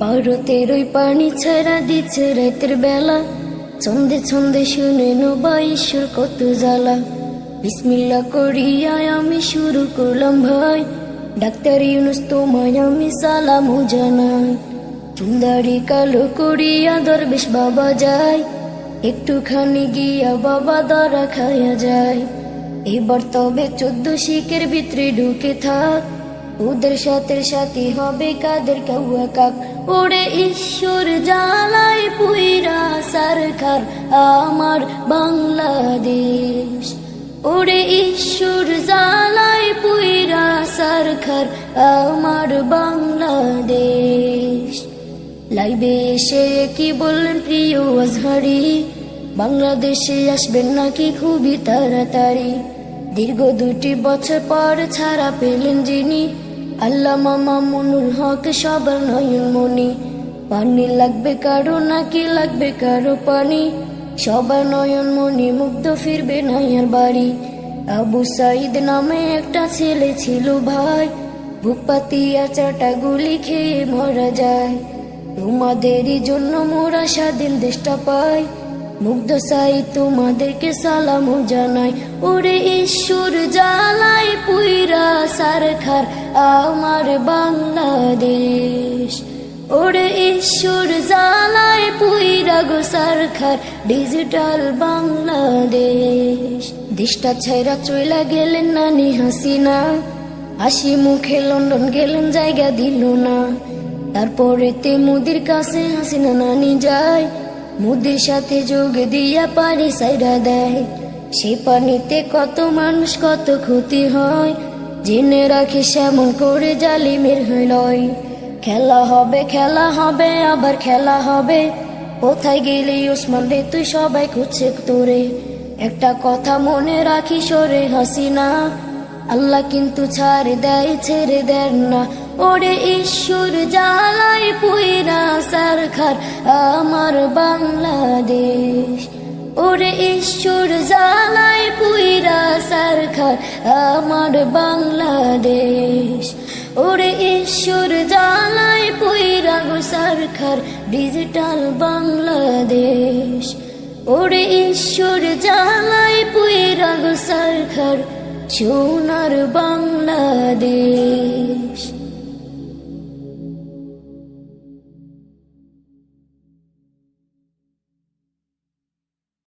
ভারতের ওই পানি ছাড়া দিচ্ছে রাতের বেলা। ছন্দে ছন্দে শুনে নোবা ঈশ্বর কত জ্বালা। বিসমিল্লা করিয়া আমি শুরু করলাম ভাই। ডাক্তার ইউনুস তোমায় আমি সালাম জানাই। চুন্দারি কালো করিয়া দরবেশ বাবা যায়। একটুখানি গিয়া বাবা দরা খায়া যায়। এবার তবে চোদ্দ শিখের ভিতরে ঢুকে থাক। ওদের সাথে সাথী হবে কাদের কাউয়া কাক? ওরে ঈশ্বর জ্বালায় পুইরা সরকার আমার বাংলাদেশ। ওরে ঈশ্বর জ্বালায় পুইরা সরকার আমার বাংলাদেশ। লাইবে এসে কি বললেন প্রিয় আজহারি? বাংলাদেশে আসবেন নাকি খুবই তাড়াতাড়ি? দীর্ঘ দুটি বছর পর ছাড়া পেলেন যিনি আল্লাহ মামা মনুল হক সবার নয়ন মনি পানি লাগবে কারও, নাকি লাগবে কারও পানি? সবার নয়ন মনি মুগ্ধ ফিরবে নাইয়ার বাড়ি। আবু সাইদ নামে একটা ছেলে ছিল ভাই। বুক পাতিয়া চাটা গুলি খেয়ে মারা যায়। তোমাদেরই জন্য মোরা স্বাধীন দেশটা পাই। মুগ্ধ সাই তোমাদেরকে সালাম জানাই ওরে ঈশ্বর জ্বালাই পুইরা সারখার আমার বাংলাদেশ। ওরে ঈশ্বর জ্বালাই পুইরা গো সারখার ডিজিটাল বাংলাদেশ। দেশটা ছাইরা চইলা গেলেন নানি হাসিনা। হাসি মুখে লন্ডন গেলেন, জায়গা দিল না। তারপরে তে মুদির কাছে হাসিনা নানি যায়। মুদির সাথে যোগ দিয়া পানি সাইরা দেয়। সে পানিতে কত মানুষ, কত ক্ষতি হয়। জেনে রাখি সেমন করে জালিমের হইলয় খেলা হবে খেলা হবে, আবার খেলা হবে। কোথায় গেলি ওসমান রে, তুই সবাই খুঁজছে তোরে। একটা কথা মনে রাখি সরে হাসিনা, আল্লাহ কিন্তু ছাড় দেয়, ছেড়ে দেন না। ওরে ঈশ্বর জ্বালাই পুইরা সরকার আমার বাংলাদেশ। ওরে ঈশ্বর জ্বালাই আমার বাংলাদেশ। ওরে ঈশ্বর জালাই পুইরা গো সরকার ডিজিটাল বাংলাদেশ। ওরে ঈশ্বর জালাই পুইরা গো সরকার, সোনার বাংলাদেশ।